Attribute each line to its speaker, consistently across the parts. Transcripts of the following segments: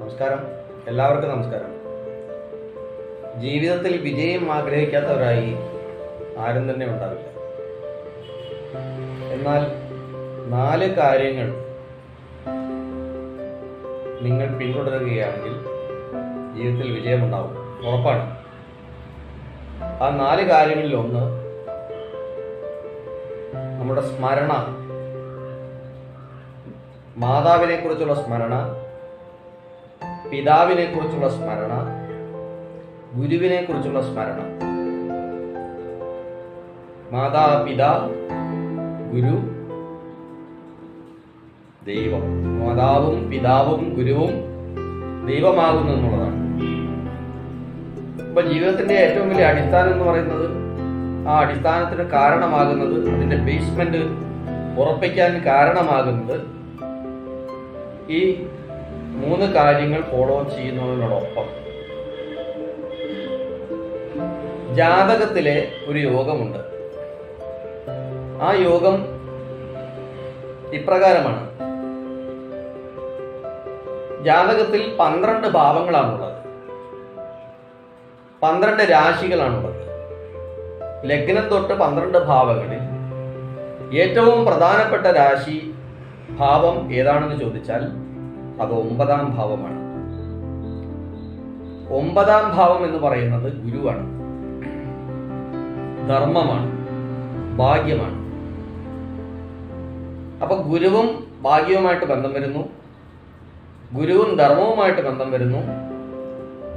Speaker 1: നമസ്കാരം. എല്ലാവർക്കും നമസ്കാരം. ജീവിതത്തിൽ വിജയം ആഗ്രഹിക്കാത്തവരായി ആരും തന്നെ ഉണ്ടാവില്ല. എന്നാൽ നാല് കാര്യങ്ങൾ നിങ്ങൾ പിന്തുടരുകയാണെങ്കിൽ ജീവിതത്തിൽ വിജയമുണ്ടാവും. ഉറപ്പാണ്. ആ നാല് കാര്യങ്ങളിൽ ഒന്ന് നമ്മുടെ സ്മരണ. മാതാവിനെ കുറിച്ചുള്ള സ്മരണ പിതാവിനെ കുറിച്ചുള്ള സ്മരണ ഗുരുവിനെ കുറിച്ചുള്ള സ്മരണ. മാതാപിതാ ഗുരു ദൈവം. മാതാവും പിതാവും ഗുരുവും ദൈവമാകുന്നു എന്നുള്ളതാണ്. ഇപ്പൊ ജീവിതത്തിന്റെ ഏറ്റവും വലിയ അടിസ്ഥാനം എന്ന് പറയുന്നത് ആ അടിസ്ഥാനത്തിന് കാരണമാകുന്നത് അതിന്റെ ബേസ്മെന്റ് ഉറപ്പിക്കാൻ കാരണമാകുന്നത് ഈ മൂന്ന് കാര്യങ്ങൾ ഫോളോ ചെയ്യുന്നതിനോടൊപ്പം. ജാതകത്തിലെ ഒരു യോഗമുണ്ട്. ആ യോഗം ഇപ്രകാരമാണ്. ജാതകത്തിൽ പന്ത്രണ്ട് ഭാവങ്ങളാണുള്ളത്. പന്ത്രണ്ട് രാശികളാണുള്ളത്. ലഗ്നം തൊട്ട് പന്ത്രണ്ട് ഭാവങ്ങളിൽ ഏറ്റവും പ്രധാനപ്പെട്ട രാശി ഭാവം ഏതാണെന്ന് ചോദിച്ചാൽ അത് ഒമ്പതാം ഭാവമാണ്. ഒമ്പതാം ഭാവം എന്ന് പറയുന്നത് ഗുരുവാണ്. ധർമ്മമാണ്. ഭാഗ്യമാണ്. അപ്പൊ ഗുരുവും ഭാഗ്യവുമായിട്ട് ബന്ധം വരുന്നു. ഗുരുവും ധർമ്മവുമായിട്ട് ബന്ധം വരുന്നു.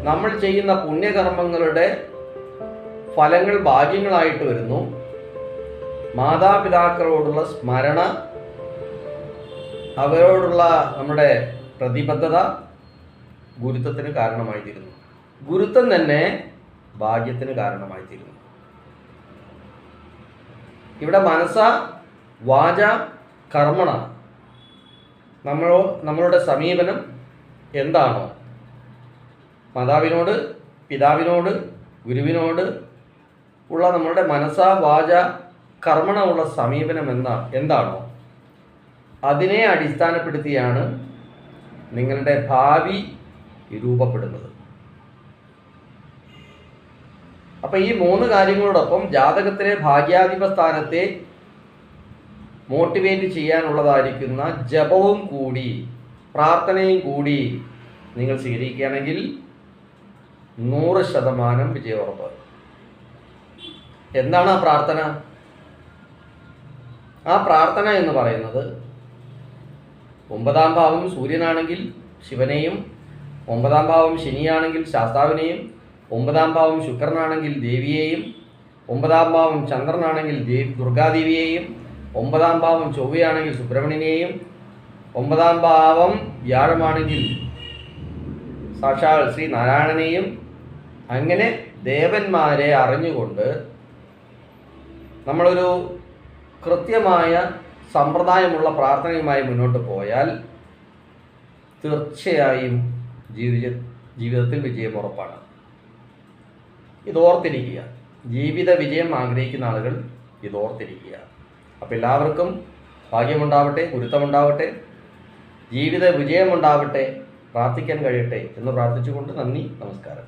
Speaker 1: നമ്മൾ ചെയ്യുന്ന പുണ്യകർമ്മങ്ങളുടെ ഫലങ്ങൾ ഭാഗ്യങ്ങളായിട്ട് വരുന്നു. മാതാപിതാക്കളോടുള്ള സ്മരണ അവരോടുള്ള നമ്മുടെ പ്രതിബദ്ധത ഗുരുത്വത്തിന് കാരണമായി തീരുന്നു ഗുരുത്വം തന്നെ ഭാഗ്യത്തിന് കാരണമായി തീരുന്നു ഇവിടെ മനസ്സ വാച കർമ്മണ നമ്മളോ നമ്മളുടെ സമീപനം എന്താണോ? മാതാവിനോട് പിതാവിനോട് ഗുരുവിനോട് ഉള്ള നമ്മളുടെ മനസ്സാ വാച കർമ്മണമുള്ള സമീപനം എന്താ എന്താണോ? അതിനെ അടിസ്ഥാനപ്പെടുത്തിയാണ് നിങ്ങളുടെ ഭാവി രൂപപ്പെടുന്നത്. അപ്പൊ ഈ മൂന്ന് കാര്യങ്ങളോടൊപ്പം ജാതകത്തിലെ ഭാഗ്യാധിപ സ്ഥാനത്തെ മോട്ടിവേറ്റ് ചെയ്യാനുള്ളതായിരിക്കുന്ന ജപവും കൂടി പ്രാർത്ഥനയും കൂടി നിങ്ങൾ സ്വീകരിക്കുകയാണെങ്കിൽ നൂറ് ശതമാനം വിജയം ഉറപ്പ് എന്താണ് ആ പ്രാർത്ഥന? ആ പ്രാർത്ഥന എന്ന് പറയുന്നത് ഒമ്പതാം ഭാവം സൂര്യനാണെങ്കിൽ ശിവനെയും ഒമ്പതാം ഭാവം ശനിയാണെങ്കിൽ ശാസ്താവിനെയും ഒമ്പതാം ഭാവം ശുക്രനാണെങ്കിൽ ദേവിയെയും ഒമ്പതാം ഭാവം ചന്ദ്രനാണെങ്കിൽ ദേവി ദുർഗാദേവിയെയും ഒമ്പതാം ഭാവം ചൊവ്വയാണെങ്കിൽ സുബ്രഹ്മണ്യനെയും ഒമ്പതാം ഭാവം വ്യാഴമാണെങ്കിൽ സാക്ഷാൽ ശ്രീ നാരായണനെയും. അങ്ങനെ ദേവന്മാരെ അറിഞ്ഞുകൊണ്ട് നമ്മളൊരു കൃത്യമായ സമ്പ്രദായമുള്ള പ്രാർത്ഥനയുമായി മുന്നോട്ട് പോയാൽ തീർച്ചയായും ജീവിത ജീവിതത്തിൽ വിജയം ഉറപ്പാണ്. ഇത് ഓർത്തിരിക്കുക ജീവിത വിജയം ആഗ്രഹിക്കുന്ന ആളുകൾ ഇത് ഓർത്തിരിക്കുക അപ്പം എല്ലാവർക്കും ഭാഗ്യമുണ്ടാവട്ടെ ഗുരുത്വമുണ്ടാവട്ടെ ജീവിത വിജയമുണ്ടാവട്ടെ പ്രാർത്ഥിക്കാൻ കഴിയട്ടെ എന്ന് പ്രാർത്ഥിച്ചുകൊണ്ട് നന്ദി നമസ്കാരം.